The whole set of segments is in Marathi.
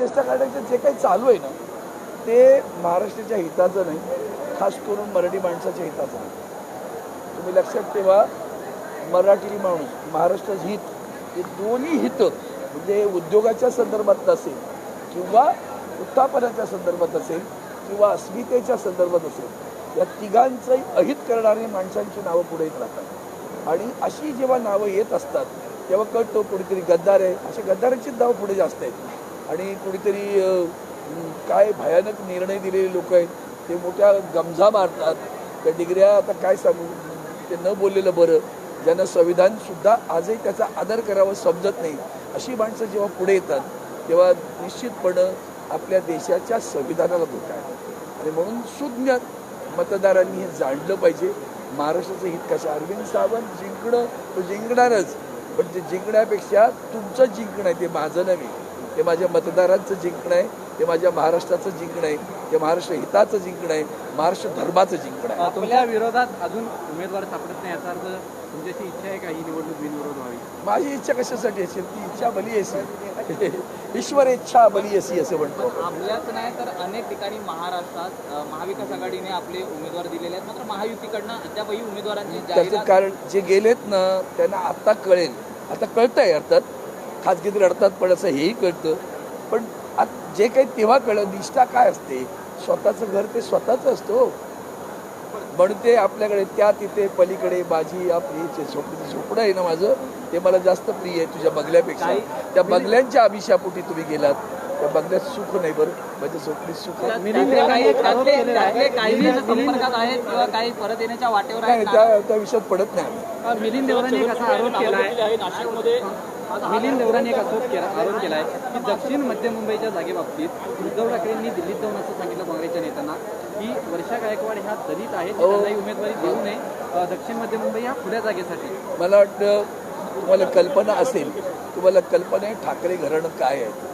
चेष्टा काढायचं जे काही चालू आहे ना ते महाराष्ट्राच्या हिताचं नाही खास करून मराठी माणसाच्या हिताचं नाही. तुम्ही लक्षात ठेवा मराठी माणूस महाराष्ट्राचं हित हे दोन्ही हित म्हणजे उद्योगाच्या संदर्भात असेल किंवा उत्थापनाच्या संदर्भात असेल किंवा अस्मितेच्या संदर्भात असेल या तिघांचंही अहित करणारी माणसांची नावं पुढे येत राहतात. आणि अशी जेव्हा नावं येत असतात तेव्हा कळतो कुणीतरी गद्दार आहे. अशा गद्दारांचीच नावं पुढे जास्त आहेत. आणि कुणीतरी काय भयानक निर्णय दिलेले लोक आहेत ते मोठ्या गमझा मारतात. त्या डिग्र्या आता काय सांगू? ते न बोललेलं बरं. ज्यांना संविधानसुद्धा आजही त्याचा आदर करावा समजत नाही अशी माणसं जेव्हा पुढे येतात तेव्हा निश्चितपणं आपल्या देशाच्या संविधानाला धोका आहे. आणि म्हणून सुज्ञ मतदारांनी हे जाणलं पाहिजे. महाराष्ट्राचं हित कसं? अरविंद सावंत जिंकणं तो जिंकणारच. पण ते जिंकण्यापेक्षा तुमचं जिंकणं आहे ते माझं नव्हे. ते माझ्या मतदारांचं जिंकणं आहे ते माझ्या महाराष्ट्राचं जिंकणं आहे ते महाराष्ट्र हिताचं जिंकणं आहे महाराष्ट्र धर्माचं जिंकणं आहे. तुमच्या विरोधात अजून उमेदवार सापडत नाही याचा अर्थ तुमच्याची इच्छा आहे का ही निवडणूक बिनविरोध व्हावी? माझी इच्छा कशासाठी असेल? ती इच्छा बली असेल ईश्वर इच्छा बली असी असं म्हणतो. आपल्याच नाही तर अनेक ठिकाणी महाराष्ट्रात महाविकास आघाडीने आपले उमेदवार दिलेले आहेत. मात्र महायुतीकडनं अद्यापही उमेदवारांची त्याचं कारण जे गेलेत ना त्यांना आता कळेल. आता कळतंय अर्थात. खाजगीत रडतात पण असं हेही कळतं. पण आत- जे काही तेव्हा कळलं निष्ठा काय असते? स्वतःचं घर ते स्वतःचं असतं हो. म्हणून ते आपल्याकडे त्या तिथे पलीकडे माझी आपली जे झोपडीचं झोपडं आहे ना माझं ते मला जास्त प्रिय आहे तुझ्या बंगल्यापेक्षा. त्या बंगल्यांच्या अभिशापोटी तुम्ही गेलात. त्या बंगल्यात सुख नाही बरं. माझ्या झोपडीत सुख काही परत येण्याच्या वाटेवर नाही त्या त्या विषयात पडत नाही. मिलिंद देवरांनी एक असा आरोप केला आहे नाशिकमध्ये. मिलिंद देवरांनी एक आरोप केला आरोप केला आहे की दक्षिण मध्य मुंबईच्या जागेबाबतीत उद्धव ठाकरेंनी दिल्लीत जाऊन असं सांगितलं काँग्रेसच्या नेत्यांना की वर्षा गायकवाड ह्या दलित आहेत हो. त्यांनाही उमेदवारी देऊ नये दक्षिण मध्य मुंबई ह्या खुल्या जागेसाठी. मला वाटतं तुम्हाला कल्पना असेल तुम्हाला कल्पना आहे ठाकरे घराणं काय आहे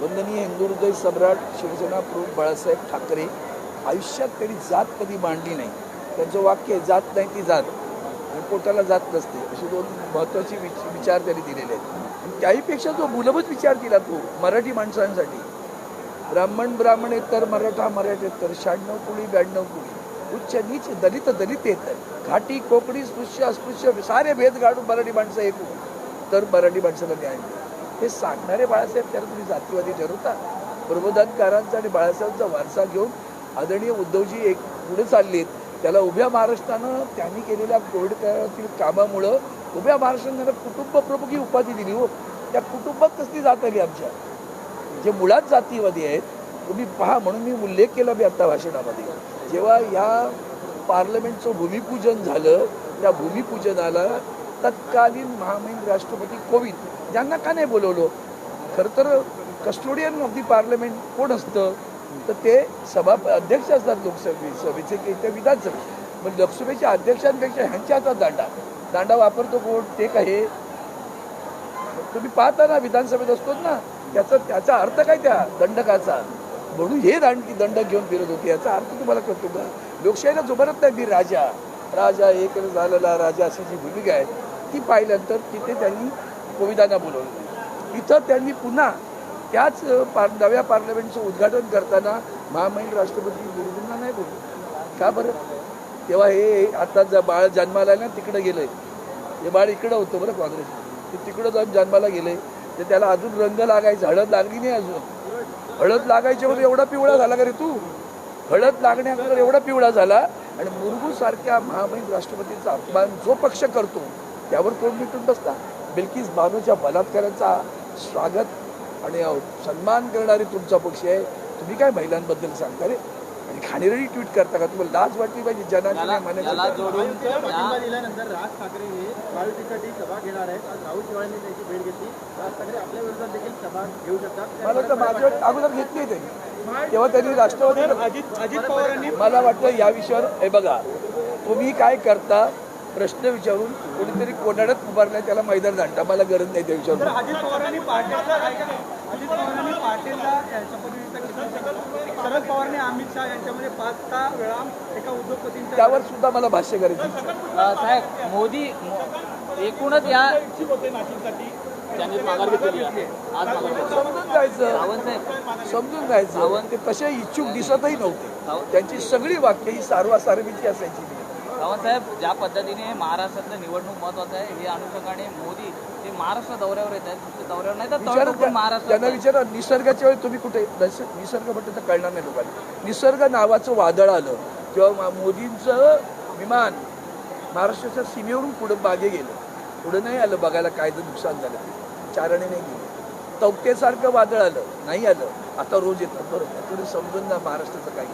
वंदनीय हिंदू हृदय सम्राट शिवसेना प्रमुख बाळासाहेब ठाकरे आयुष्यात त्यांनी जात कधी मांडली नाही. त्यांचं वाक्य आहे, जात नाही ती जात. आणि जात नसते. असे दोन महत्त्वाची विच विचार त्यांनी दिलेले आहेत. आणि त्याहीपेक्षा जो मूलभूत विचार दिला तो मराठी माणसांसाठी. ब्राह्मण ब्राह्मण एकतर तर मराठा मराठेतर शहाण्णव कुळी ब्याण्णव कुळी. उच्च नीच दलित दलित येत घाटी कोकणी स्पृश्य अस्पृश्य सारे भेद गाडून मराठी माणसं एकूण तर मराठी माणसाला न्याय मिळेल. हे सांगणारे बाळासाहेब त्याला तुम्ही जातीवादी ठरवता. प्रबोधनकारांचा आणि बाळासाहेबांचा वारसा घेऊन आदरणीय उद्धवजी एक पुढे चाललेत. त्याला उभ्या महाराष्ट्रानं त्यांनी केलेल्या कोविड काळातील कामामुळं उभ्या महाराष्ट्रानं त्यांना कुटुंबप्रमुख ही उपाधी दिली हो. त्या कुटुंबात कसली जात आली आमच्या? जे मुळात जातीवादी आहेत तुम्ही पहा म्हणून मी उल्लेख केला मी आत्ता भाषणामध्ये. जेव्हा ह्या पार्लमेंटचं भूमिपूजन झालं त्या भूमिपूजनाला तत्कालीन महामहिम राष्ट्रपती कोविंद यांना का नाही बोलवलं? खरं तर कस्टोडियन ऑफ दी पार्लमेंट कोण असतं? तर ते सभा अध्यक्ष असतात लोकसभे सभेचे की ते विधानसभे. पण लोकसभेच्या अध्यक्षांपेक्षा ह्यांच्या हातात दांडा. दांडा वापरतो कोण? ते काय हे तुम्ही पाहता ना विधानसभेत असतोच ना. त्याचा त्याचा अर्थ काय त्या दंडकाचा? म्हणून हे दांड दंड घेऊन फिरत होते. याचा अर्थ तुम्हाला कळतो का? लोकशाहीला जुबरत नाही मी राजा. राजा एक झालेला राजा अशी जी भूमिका आहे ती पाहिल्यानंतर तिथे त्यांनी कोविदांना बोलवलं. इथं त्यांनी पुन्हा त्याच पार नव्या पार्लमेंटचं उद्घाटन करताना महामहिम राष्ट्रपती गुरुजींना नाही बोलले. का बरं? तेव्हा हे आता ज बाळ जन्माला आहे ना तिकडं गेलंय. हे बाळ इकडं होतं बरं काँग्रेस. ते तिकडं जाऊन जन्माला गेलंय. तर त्याला अजून रंग लागायचा. हळद लागली नाही अजून. हळद लागायच्या वर एवढा पिवळा झाला का रे तू? हळद लागण्यावर एवढा पिवळा झाला आणि मुरगू सारख्या महामहिम राष्ट्रपतीचा अपमान जो पक्ष करतो त्यावर तोंड मिटून बसता बिल्किस बानूच्या बलात्काराचा स्वागत आणि सन्मान करणारे तुमचा पक्ष आहे. तुम्ही काय महिलांबद्दल सांगता रे? आणि खाणेरडी ट्विट करता का? तुम्हाला लाज वाटली पाहिजे जनाची याला नाही याला मानायचं जोडून पाठिंबा दिल्यानंतर राज ठाकरे हे महायुतीसाठी सभा घेणार आहेत. आज राहुल चव्हाणांनी त्यांची भेट घेतली. राज ठाकरे आपल्या विरोधात देखील सभा घेऊ शकतात. मला तर माझ्या अगोदर घेतली त्यांनी तेव्हा त्यांनी राष्ट्रवादी अजित अजित पवारांनी मला वाटतं या विषयावर हे बघा तुम्ही काय करता? प्रश्न विचारून कोणीतरी कोणाडत उभारलाय त्याला मैदान जाणता. मला गरज नाही त्या विषयावर. अजित पवारांनी पाटीलला घेतली शरद पवारांनी अमित शहा यांच्यामध्ये पाच सहा वेळा एका उद्योगपतींच्या त्यावर सुद्धा मला भाष्य करायचं साहेब मोदी एकूणच या होते नाशिकसाठी. समजून जायचं. सावंत साहेब. समजून जायचं. ते तसे इच्छुक दिसतही नव्हते. त्यांची सगळी वाक्य ही सारवासारवीची असायची. सावंत साहेब ज्या पद्धतीने महाराष्ट्रातलं निवडणूक महत्वाचं आहे हे अनुषंगाने मोदी हे महाराष्ट्र दौऱ्यावर येत आहेत. दौऱ्यावर नाही तर महाराष्ट्रात त्यांना. विचारा निसर्गाच्या वेळी तुम्ही कुठे निस- निसर्ग म्हटलं तर कळणार नाही लोकांना. निसर्ग नावाचं वादळ आलं किंवा मोदींचं विमान महाराष्ट्राच्या सीमेवरून पुढे मागे गेलं. पुढे नाही आलं बघायला काय जर नुकसान झालं. ते. चारणे नाही गेले. तौक्तेसारखं वादळ आलं नाही आलं. आता रोज येतं बरोबर. तुम्ही समजून जा महाराष्ट्राचं काही